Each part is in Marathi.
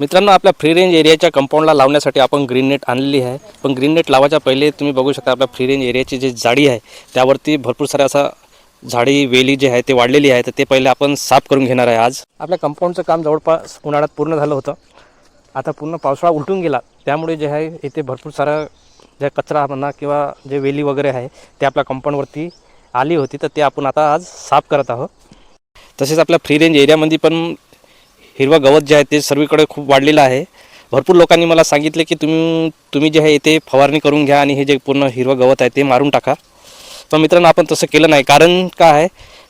मित्रांनो आपल्या फ्री रेंज एरियाच्या कंपाऊंडला लावण्यासाठी आपण ग्रीन नेट आणलेली आहे. पण ग्रीन नेट लावायच्या पहिले तुम्ही बघू शकता आपल्या फ्री रेंज एरियाची जी जाडी आहे त्यावरती भरपूर साऱ्या असा झाडी वेली जे आहे ते वाढलेली आहे. तर ते पहिले आपण साफ करून घेणार आहे आज. आपल्या कंपाऊंडचं काम जवळपास उन्हाळ्यात पूर्ण झालं होतं. आता पूर्ण पावसाळा उलटून गेला. त्यामुळे जे आहे इथे भरपूर सारा जे कचरा म्हणा किंवा जे वेली वगैरे आहे ते आपल्या कंपाऊंडवरती आली होती. तर ते आपण आता आज साफ करत आहोत. तसेच आपल्या फ्री रेंज एरियामध्ये पण हिरवं गवत जे आहे ते सर्वीकडे खूप वाढलेलं आहे. भरपूर लोकांनी मला सांगितले की तुम्ही तुम्ही जे आहे ते फवारणी करून घ्या आणि हे जे पूर्ण हिरवं गवत आहे ते मारून टाका. पण मित्रांनो आपण तसं केलं नाही. कारण काय आहे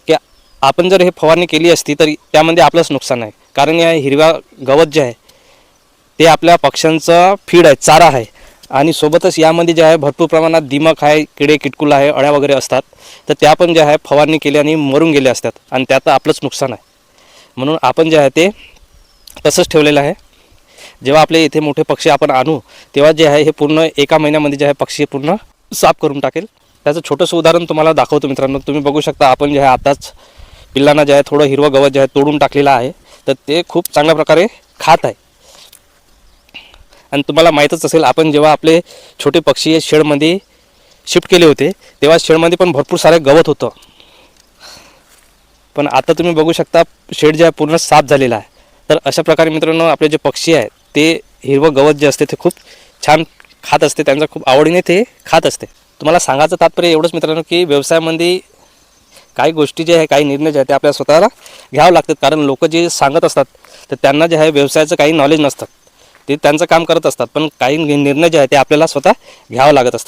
की आपण जर हे फवारणी केली असती तर त्यामध्ये आपलंच नुकसान आहे. कारण या हिरव्या गवत जे आहे ते आपल्या पक्ष्यांचा फीड आहे चारा आहे. आणि सोबतच यामध्ये जे आहे भरपूर प्रमाणात दिमक आहे किडे किटकुल आहे अळ्या वगैरे असतात. तर त्या पण जे आहे फवारणी केली आणि मरून गेले असतात. आणि त्यात आपलंच नुकसान आहे. म्हणून आपण जे आहे ते तसंच ठेवलेलं आहे. जेव्हा आपले इथे मोठे पक्षी आपण आणू तेव्हा जे आहे हे पूर्ण एका महिन्यामध्ये जे आहे पक्षी पूर्ण साफ करून टाकेल. त्याचं छोटंसं उदाहरण तुम्हाला दाखवतो मित्रांनो. तुम्ही बघू शकता आपण जे आहे आताच पिल्लांना जे आहे थोडं हिरवं गवत जे आहे तोडून टाकलेलं आहे. तर ते खूप चांगल्या प्रकारे खात आहे. आणि तुम्हाला माहीतच असेल आपण जेव्हा आपले छोटे पक्षी हे शेडमध्ये शिफ्ट केले होते तेव्हा शेडमध्ये पण भरपूर सारे गवत होतं. पण आता तुम्ही बघू शकता शेड जे आहे पूर्ण साफ झालेला आहे. तर अशा प्रकारे मित्रांनो आपले जे पक्षी आहेत ते हिरवं गवत जे असते ते खूप छान खात असते. त्यांचा खूप आवडीने ते खात असते. तुम्हाला सांगायचं तात्पर्य एवढंच मित्रांनो की व्यवसायामध्ये काही गोष्टी जे आहे काही निर्णय जे आहे ते आपल्या स्वतःला घ्यावं लागतात. कारण लोक जे सांगत असतात तर त्यांना जे आहे व्यवसायाचं काही नॉलेज नसतात ते त्यांचं काम करत असतात पण काही निर्णय जे आहे ते आपल्याला स्वतः घ्यावं लागत असतात.